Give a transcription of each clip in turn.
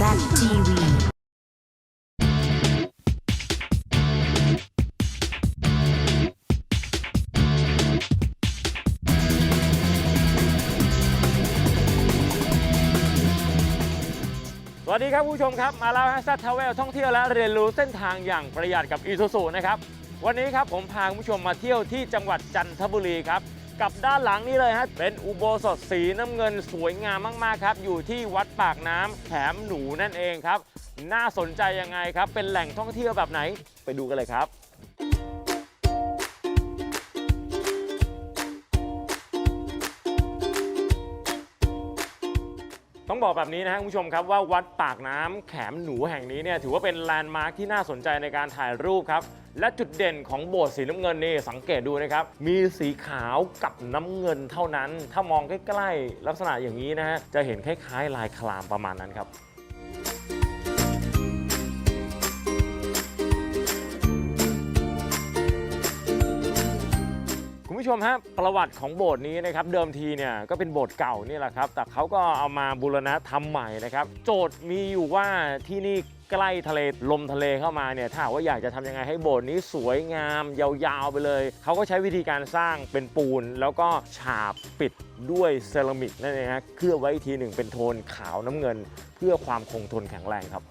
ZTV สวัสดีครับคุณผู้ชมครับ มาแล้วฮะซัตทาวเวลท่องเที่ยวและเรียนรู้เส้นทางอย่างประหยัดกับอีซูซูนะครับ วันนี้ครับผมพาคุณผู้ชมมาเที่ยวที่จังหวัดจันทบุรีครับ กับด้านหลังนี่เลยฮะเป็นอุโบสถสีน้ำเงินสวยงามมากๆครับอยู่ที่วัดปากน้ำแถมหนูนั่นเองครับ น่าสนใจยังไงครับ เป็นแหล่งท่องเที่ยวแบบไหนไปดูกันเลยครับ บอกแบบนี้นะครับคุณผู้ชมครับว่าวัดปากน้ำแขมหนูแห่งนี้เนี่ยถือว่าเป็นแลนด์มาร์คที่น่าสนใจในการถ่ายรูปครับ และจุดเด่นของโบสถ์สีน้ำเงินนี่สังเกตดูนะครับ มีสีขาวกับน้ำเงินเท่านั้น ถ้ามองใกล้ๆลักษณะอย่างนี้นะฮะจะเห็นคล้ายๆ ลายคลามประมาณนั้นครับ ผู้ชมฮะประวัติของโบสถ์นี้นะครับเดิมทีเนี่ยก็เป็นโบสถ์เก่านี่แหละครับ แต่เขาก็เอามาบูรณะทำใหม่นะครับ โจทย์มีอยู่ว่าที่นี่ใกล้ทะเลลมทะเลเข้ามาเนี่ยถ้าว่าอยากจะทำยังไงให้โบสถ์นี้สวยงาม ยาวๆไปเลย เขาก็ใช้วิธีการสร้างเป็นปูน แล้วก็ฉาบปิดด้วยเซรามิกนั่นเองฮะเคลือบไว้ทีหนึ่งเป็นโทนขาวน้ำเงิน เพื่อความคงทนแข็งแรงครับ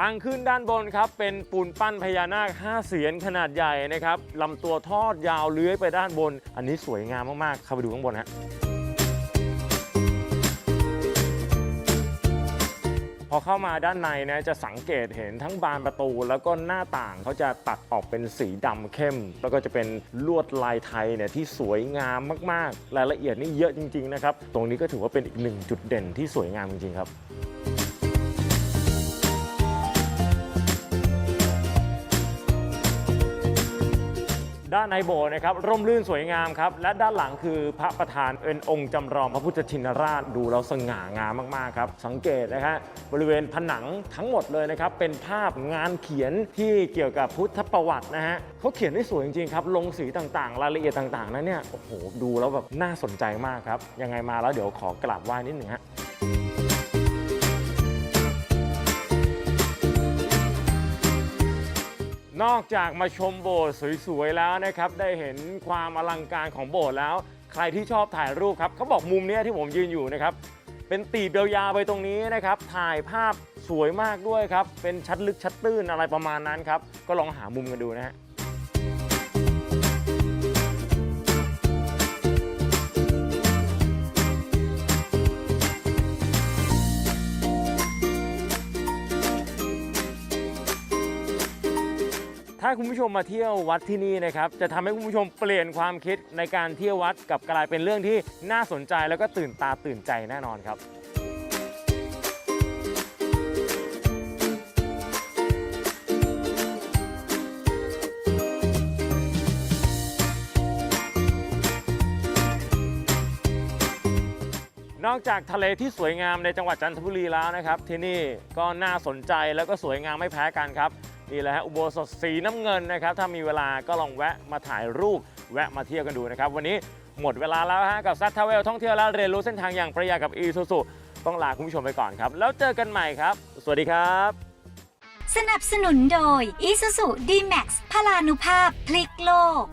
ทางขึ้นด้านบนครับเป็นปูนปั้นพญานาค 5 เสียนขนาดใหญ่นะครับลำตัวทอดยาวเลื้อยไปด้านบน อันนี้สวยงามมากๆเข้าไปดูข้างบนฮะพอเข้ามาด้านในนะจะสังเกตเห็นทั้งบานประตู แล้วก็หน้าต่างเขาจะตัดออกเป็นสีดำเข้ม แล้วก็จะเป็นลวดลายไทยเนี่ยที่สวยงามมากๆ รายละเอียดนี่เยอะจริง ๆ นะครับ ตรงนี้ก็ถือว่าเป็นอีกหนึ่งจุดเด่นที่สวยงามจริง ๆ ครับ ด้านในโบสถ์นะครับร่มรื่นสวยงามครับ และด้านหลังคือพระประธานเป็นองค์จำลองพระพุทธชินราชดูแล้วสง่างามมากๆครับ สังเกตนะฮะบริเวณผนังทั้งหมดเลยนะครับ เป็นภาพงานเขียนที่เกี่ยวกับพุทธประวัตินะฮะเขาเขียนได้สวยจริงๆครับลงสีต่างๆ รายละเอียดต่างๆนั้นเนี่ยโอ้โหดูแล้วแบบน่าสนใจมากครับยังไงมาแล้วเดี๋ยวขอกราบไหว้นิดหนึ่งฮะ นอกจากมาชมโบสถ์สวยๆแล้วนะครับ ได้เห็นความอลังการของโบสถ์แล้ว ใครที่ชอบถ่ายรูปครับเขาบอกมุมเนี้ยที่ผมยืนอยู่นะครับ เป็นตีบยาวๆไปตรงนี้นะครับ ถ่ายภาพสวยมากด้วยครับ เป็นชัดลึกชัดตื้นอะไรประมาณนั้นครับ ก็ลองหามุมกันดูนะฮะ ถ้าคุณผู้ชมมาเที่ยววัดที่นี่นะครับจะทำให้คุณผู้ชมเปลี่ยนความคิดในการเที่ยววัดกับกลายเป็นเรื่องที่น่าสนใจแล้วก็ตื่นตาตื่นใจแน่นอนครับนอกจากทะเลที่สวยงามในจังหวัดจันทบุรีแล้วนะครับ ที่นี่ก็น่าสนใจแล้วก็สวยงามไม่แพ้กันครับ นี่แหละฮะอุโบสถสีน้ำเงินนะครับ ถ้ามีเวลาก็ลองแวะมาถ่ายรูปแวะมาเที่ยวกันดูนะครับ วันนี้หมดเวลาแล้วฮะกับซัตทาวเวลท่องเที่ยวและเรียนรู้เส้นทางอย่างประหยัดกับอีซูซูต้องลาคุณผู้ชมไปก่อนครับ แล้วเจอกันใหม่ครับ สวัสดีครับ สนับสนุนโดย Isuzu D-Max พลานุภาพพลิกโลก